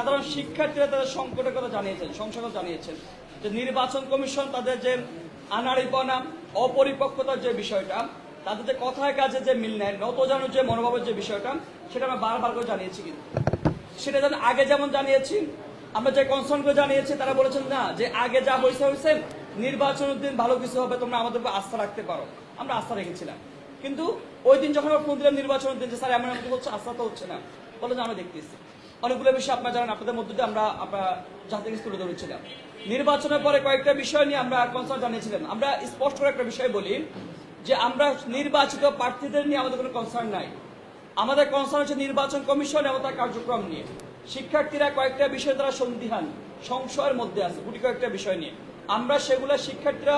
সাধারণ শিক্ষার্থীরা তাদের সংকটের কথা জানিয়েছেন সংসদ জানিয়েছেন যে নির্বাচন কমিশন তাদের যে আনাড়িপনা, অপরিপক্কতার যে বিষয়টা, তাদের যে কথায় কাজে যে মিল নেয়, নতজানোর যে মনোভাবের যে বিষয়টা, সেটা আমরা বারবার করে জানিয়েছি কিন্তু। সেটা যেন আগে যেমন জানিয়েছি, আমরা যে কনসার্নগুলো জানিয়েছি, তারা বলেছেন, না, যে আগে যা হয়েছে হয়েছে, নির্বাচনের দিন ভালো কিছু হবে, তোমরা আমাদের উপর আস্থা রাখতে পারো। আমরা আস্থা রেখেছিলাম। কিন্তু ওই দিন যখন আমরা ফোন দিলাম নির্বাচনের দিন, যে স্যার, এমন এমন হচ্ছে, আস্থা তো হচ্ছে না। বলে যে আমরা দেখতেছি। অনেকগুলো বিষয় আপনারা জানেন, আপনাদের মধ্যে দিয়ে আমরা আমরা জাতিকে তুলে ধরেছিলাম। নির্বাচনের পরে কয়েকটা বিষয় নিয়ে আমরা কনসার্ন জানিয়েছিলাম আমরা স্পষ্ট করে একটা বিষয় বলি যে আমরা নির্বাচিত প্রার্থীদের নিয়ে আমাদের কোনো কনসার্ন নাই। আমাদের কনসার্ন হচ্ছে নির্বাচন কমিশন এবং তার কার্যক্রম নিয়ে। শিক্ষার্থীরা কয়েকটা বিষয় তারা সন্দিহান, সংশয়ের মধ্যে আছে গুটি কয়েকটা বিষয় নিয়ে। আমরা সেগুলো শিক্ষার্থীরা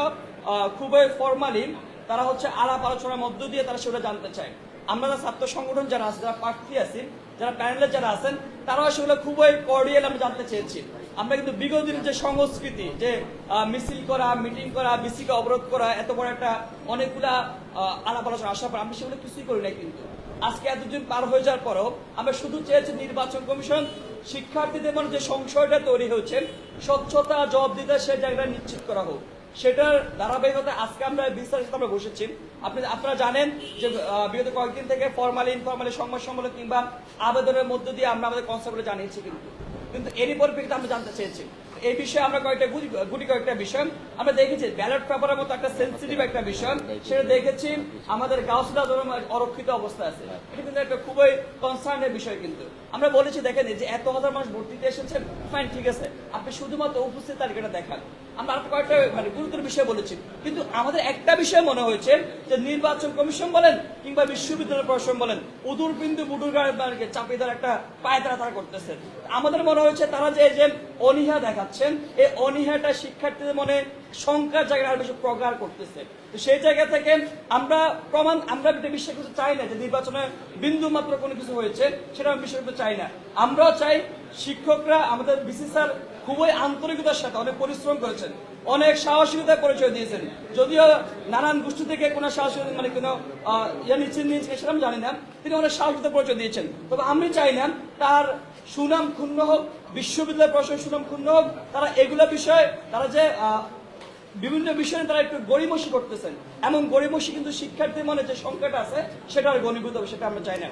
খুবই ফরমালি তারা হচ্ছে আলাপ আলোচনার মধ্য দিয়ে তারা সেগুলো জানতে চায়। আমরা ছাত্র সংগঠন, যারা আছে, যারা প্রার্থী আছি, যারা প্যানেলে যারা আছেন, তারাও সেগুলো খুবই কর্ডিয়াল আমরা জানতে চেয়েছি। আমরা কিন্তু বিগত দিনের যে সংস্কৃতি, যে মিছিল করা মিটিং করা, বিসিকে অবরোধ করা, এত বড় একটা অনেকগুলা আলাপ আলোচনা আসার পর আমরা সেগুলো কিছুই করি নাই কিন্তু। আজকে এতদিন পার হয়ে যাওয়ার পরও আমরা শুধু চেয়েছি নির্বাচন কমিশন, শিক্ষার্থীদের মনে যে সংশয়টা তৈরি হয়েছে, স্বচ্ছতা জবাবদিহিতা সে জায়গাটা নিশ্চিত করা হোক। সেটার ধারাবাহিকতা আজকে আমরা বিস্তারিত আমরা বসেছি। আপনি, আপনারা জানেন যে বিগত কয়েকদিন থেকে ফর্মালি ইনফর্মালি সংবাদ সম্মেলন কিংবা আবেদনের মধ্য দিয়ে আমরা আমাদের কনসেপ্টগুলো জানিয়েছি কিন্তু। কিন্তু এরই পরিপ্রেক্ষিতে আমরা জানতে চেয়েছি। এই বিষয়ে আমরা কয়েকটা গুটি- কয়েকটা বিষয়। আমরা দেখেছি ব্যালট পেপারের মতো একটা সেন্সিটিভ একটা বিষয়। সেটা দেখেছি আমাদের গাউসলা ধরুন অরক্ষিত অবস্থা আছে। এটা কিন্তু একটা খুবই কনসার্নের বিষয় কিন্তু। আমরা বলেছি, দেখেন যে এত হাজার মানুষ ভর্তিতে এসেছেন ফাইন ঠিক আছে। আপনি শুধুমাত্র উপস্থিত তালিকাটা দেখান। আমরা আর কয়েকটা মানে গুরুতর বিষয় বলেছি। কিন্তু আমাদের একটা বিষয় মনে হয়েছে যে নির্বাচন কমিশন বলেন কিংবা বিশ্ববিদ্যালয় প্রশাসন বলেন, উদুর বিন্দু গাড়ি চাপিয়ে দেওয়ার একটা পায়তারা তারা করতেছে। আমাদের মনে হয়েছে তারা যে এই যে দেখাচ্ছেন এই অনীহাটা শিক্ষার্থীদের মনে শঙ্কার জায়গায় আরও বেশি প্রগাঢ় করতেছে। তো সেই জায়গা থেকে আমরা প্রমাণ, আমরা বিশ্বাস করতে চাই না যে নির্বাচনে বিন্দু মাত্র কোনো কিছু হয়েছে, সেটা আমি বিশ্বাস করতে চাই না। আমরাও চাই শিক্ষকরা, আমাদের বিসিসার খুবই আন্তরিকতার সাথে অনেক পরিশ্রম করেছেন। অনেক সাহসিকতার পরিচয় দিয়েছেন। যদিও নানান গোষ্ঠী থেকে কোনো সাহসিকতা মানে কোনো ইয়ে নিচ্ছেন নিয়েছেন সেটা আমি জানি না। তিনি অনেক সাহসিকতার পরিচয় দিয়েছেন। তবে আমি চাই না তার সুনাম ক্ষুণ্ণ হোক বিশ্ববিদ্যালয় প্রশাসন সুনাম ক্ষুণ্ণ হোক, তারা এগুলো বিষয়ে, তারা যে বিভিন্ন বিষয়ে তারা একটু গরিমসি করতেছেন। এমন গরিমসি কিন্তু শিক্ষার্থীর মনে যে সংখ্যাটা আছে, সেটা আর গণীভূত হবে সেটা আমরা চাই না।